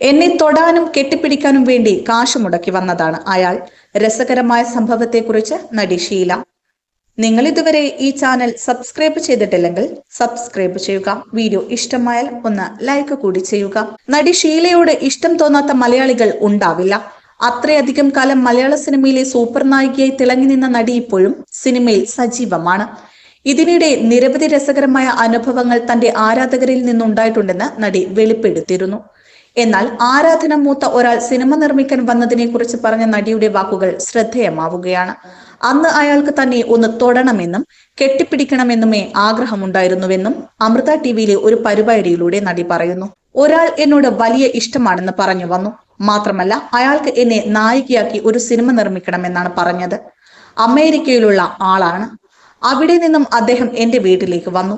എന്നെ തൊടാനും കെട്ടിപ്പിടിക്കാനും വേണ്ടി കാശ് മുടക്കി വന്നതാണ് അയാൾ. രസകരമായ സംഭവത്തെക്കുറിച്ച് നടി ഷീല. നിങ്ങൾ ഇതുവരെ ഈ ചാനൽ സബ്സ്ക്രൈബ് ചെയ്തിട്ടില്ലെങ്കിൽ സബ്സ്ക്രൈബ് ചെയ്യുക. വീഡിയോ ഇഷ്ടമായാൽ ഒന്ന് ലൈക്ക് കൂടി ചെയ്യുക. നടി ഷീലയോട് ഇഷ്ടം തോന്നാത്ത മലയാളികൾ ഉണ്ടാവില്ല. അത്രയധികം കാലം മലയാള സിനിമയിലെ സൂപ്പർ നായികയായി തിളങ്ങി നിന്ന നടി ഇപ്പോഴും സിനിമയിൽ സജീവമാണ്. ഇതിനിടെ നിരവധി രസകരമായ അനുഭവങ്ങൾ തന്റെ ആരാധകരിൽ നിന്നുണ്ടായിട്ടുണ്ടെന്ന് നടി വെളിപ്പെടുത്തിയിരുന്നു. എന്നാൽ ആരാധന മൂത്ത ഒരാൾ സിനിമ നിർമ്മിക്കാൻ വന്നതിനെ കുറിച്ച് പറഞ്ഞ നടിയുടെ വാക്കുകൾ ശ്രദ്ധേയമാവുകയാണ്. അന്ന് അയാൾക്ക് തന്നെ ഒന്ന് തൊടണമെന്നും കെട്ടിപ്പിടിക്കണമെന്നുമേ ആഗ്രഹമുണ്ടായിരുന്നുവെന്നും അമൃത ടിവിയിലെ ഒരു പരിപാടിയിലൂടെ നടി പറയുന്നു. ഒരാൾ എന്നോട് വലിയ ഇഷ്ടമാണെന്ന് പറഞ്ഞു വന്നു. മാത്രമല്ല അയാൾക്ക് എന്നെ നായികയാക്കി ഒരു സിനിമ നിർമ്മിക്കണമെന്നാണ് പറഞ്ഞത്. അമേരിക്കയിലുള്ള ആളാണ്. അവിടെ നിന്നും അദ്ദേഹം എന്റെ വീട്ടിലേക്ക് വന്നു.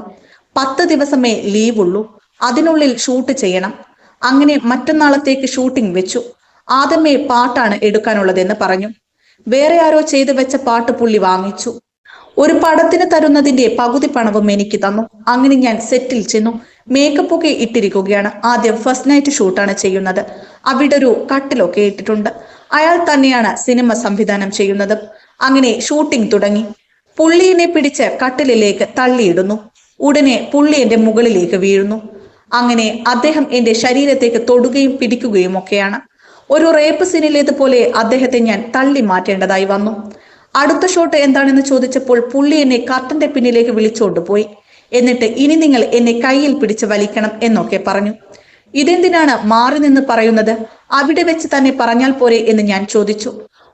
പത്ത് ദിവസമേ ലീവുള്ളൂ. അതിനുള്ളിൽ ഷൂട്ട് ചെയ്യണം. അങ്ങനെ മറ്റന്നാളത്തേക്ക് ഷൂട്ടിംഗ് വെച്ചു. ആദമേ പാട്ടാണ് എടുക്കാനുള്ളതെന്ന് പറഞ്ഞു. വേറെ ആരോ ചെയ്തു വെച്ച പാട്ട് പുള്ളി വാങ്ങിച്ചു. ഒരു പടത്തിന് തരുന്നതിന്റെ പകുതി പണവും എനിക്ക് തന്നു. അങ്ങനെ ഞാൻ സെറ്റിൽ ചെന്നു. മേക്കപ്പ് ഒക്കെ ഇട്ടിരിക്കുകയാണ്. ആദ്യം ഫസ്റ്റ് നൈറ്റ് ഷൂട്ടാണ് ചെയ്യുന്നത്. അവിടെ ഒരു കട്ടിലൊക്കെ ഇട്ടിട്ടുണ്ട്. അയാൾ തന്നെയാണ് സിനിമ സംവിധാനം ചെയ്യുന്നത്. അങ്ങനെ ഷൂട്ടിംഗ് തുടങ്ങി. പുള്ളിയെ പിടിച്ച് കട്ടിലിലേക്ക് തള്ളിയിടുന്നു. ഉടനെ പുള്ളി എന്റെ മുകളിലേക്ക് വീഴുന്നു. അങ്ങനെ അദ്ദേഹം എന്റെ ശരീരത്തേക്ക് തൊടുകയും പിടിക്കുകയും ഒക്കെയാണ്. ഒരു റേപ്പ് സീനിലേതുപോലെ അദ്ദേഹത്തെ ഞാൻ തള്ളി മാറ്റേണ്ടതായി വന്നു. അടുത്ത ഷോട്ട് എന്താണെന്ന് ചോദിച്ചപ്പോൾ പുള്ളി എന്നെ കർട്ടന്റെ പിന്നിലേക്ക് വിളിച്ചോണ്ട് പോയി. എന്നിട്ട് ഇനി നിങ്ങൾ എന്നെ കയ്യിൽ പിടിച്ച് വലിക്കണം എന്നൊക്കെ പറഞ്ഞു. ഇതെന്തിനാണ് മാറി നിന്ന് പറയുന്നത്? അവിടെ വെച്ച് തന്നെ പറഞ്ഞാൽ പോരെ എന്ന് ഞാൻ ചോദിച്ചു.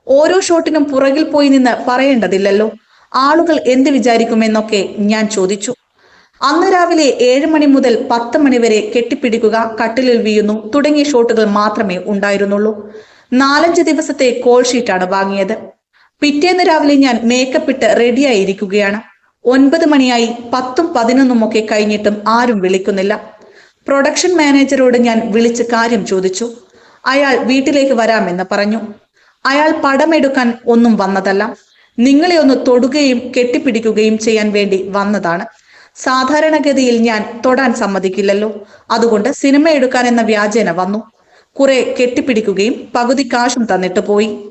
ഓരോ ഷോട്ടിനും പുറകിൽ പോയി നിന്ന് പറയേണ്ടതില്ലല്ലോ. ആളുകൾ എന്ത് വിചാരിക്കുമെന്നൊക്കെ ഞാൻ ചോദിച്ചു. അന്ന് രാവിലെ ഏഴ് മണി മുതൽ പത്ത് മണി വരെ കെട്ടിപ്പിടിക്കുക കട്ടിലിൽ വീയുന്നു തുടങ്ങിയ ഷോട്ടുകൾ മാത്രമേ ഉണ്ടായിരുന്നുള്ളൂ. നാലഞ്ച് ദിവസത്തെ കോൾ ഷീറ്റാണ് വാങ്ങിയത്. പിറ്റേന്ന് രാവിലെ ഞാൻ മേക്കപ്പ് ഇട്ട് റെഡിയായിരിക്കുകയാണ് ഒൻപത് മണിയായി പത്തും പതിനൊന്നും ഒക്കെ കഴിഞ്ഞിട്ടും ആരും വിളിക്കുന്നില്ല. പ്രൊഡക്ഷൻ മാനേജരോട് ഞാൻ വിളിച്ച് കാര്യം ചോദിച്ചു. അയാൾ വീട്ടിലേക്ക് വരാമെന്ന് പറഞ്ഞു. അയാൾ പടമെടുക്കാൻ ഒന്നും വന്നതല്ല. നിങ്ങളെ ഒന്ന് തൊടുകയും കെട്ടിപ്പിടിക്കുകയും ചെയ്യാൻ വേണ്ടി വന്നതാണ്. സാധാരണഗതിയിൽ ഞാൻ തൊടാൻ സമ്മതിക്കില്ലല്ലോ. അതുകൊണ്ട് സിനിമ എടുക്കാൻ എന്ന വ്യാജേന വന്നു. കുറെ കെട്ടിപ്പിടിക്കുകയും പകുതി കാശും തന്നിട്ട് പോയി.